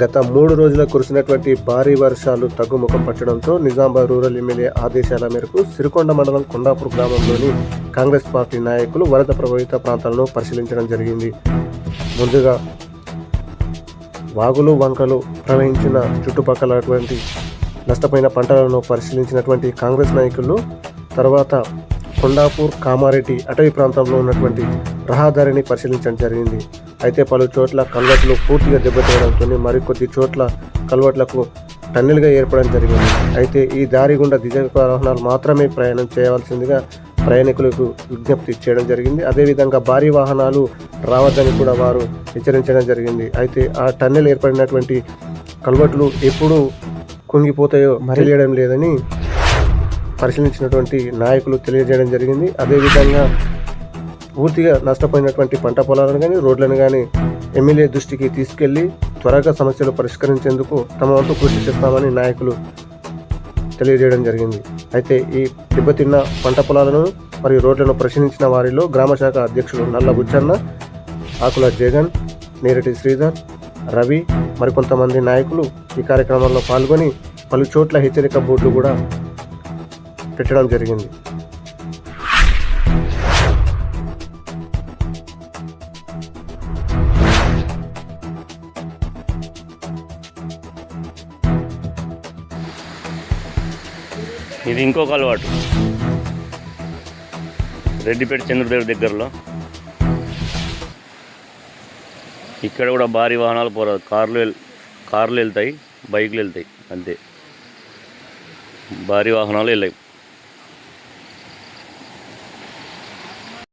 గత మూడు రోజుల కురిసినటువంటి భారీ వర్షాలు తగ్గుముఖం పట్టడంతో నిజామాబాద్ రూరల్ ఎమ్మెల్యే ఆదేశాల మేరకు సిరికొండ మండలం కొండాపూర్ గ్రామంలోని కాంగ్రెస్ పార్టీ నాయకులు వరద ప్రభావిత ప్రాంతాలను పరిశీలించడం జరిగింది. ముందుగా వాగులు వంకలు ప్రవహించిన చుట్టుపక్కలటువంటి నష్టపోయిన పంటలను పరిశీలించినటువంటి కాంగ్రెస్ నాయకులు తర్వాత కొండాపూర్ కామారెడ్డి అటవీ ప్రాంతంలో ఉన్నటువంటి రహదారిని పరిశీలించడం జరిగింది. అయితే పలు చోట్ల కల్వట్లు పూర్తిగా దెబ్బతీయడంతో మరికొద్ది చోట్ల కల్వట్లకు టన్నెల్గా ఏర్పడడం జరిగింది. అయితే ఈ దారి గుండా ద్విచక్ర వాహనాలు మాత్రమే ప్రయాణం చేయవలసిందిగా ప్రయాణికులకు విజ్ఞప్తి చేయడం జరిగింది. అదేవిధంగా భారీ వాహనాలు రావద్దని కూడా వారు హెచ్చరించడం జరిగింది. అయితే ఆ టన్నెల్ ఏర్పడినటువంటి కల్వట్లు ఎప్పుడు కుంగిపోతాయో తెలియడం లేదని పరిశీలించినటువంటి నాయకులు తెలియజేయడం జరిగింది. అదేవిధంగా పూర్తిగా నష్టపోయినటువంటి పంట పొలాలను కానీ రోడ్లను కానీ ఎమ్మెల్యే దృష్టికి తీసుకెళ్ళి త్వరగా సమస్యలు పరిష్కరించేందుకు తమ వంతు కృషి చేస్తామని నాయకులు తెలియజేయడం జరిగింది. అయితే ఈ దెబ్బతిన్న పంట పొలాలను మరియు రోడ్లను పరిశీలించిన వారిలో గ్రామ శాఖ అధ్యక్షుడు నల్ల బుచ్చన్న ఆకుల జగన్ నేరటి శ్రీధర్ రవి మరికొంతమంది నాయకులు ఈ కార్యక్రమంలో పాల్గొని పలు చోట్ల హెచ్చరిక బోర్డులు కూడా పెట్టడం జరిగింది. ఇది ఇంకొక అలవాటు రెడ్డిపేట చంద్రదేవి దగ్గరలో. ఇక్కడ కూడా భారీ వాహనాలు పోరాదు కార్లు కార్లు వెళ్తాయి బైక్లు వెళ్తాయి అంతే. భారీ వాహనాలు వెళ్ళాయి.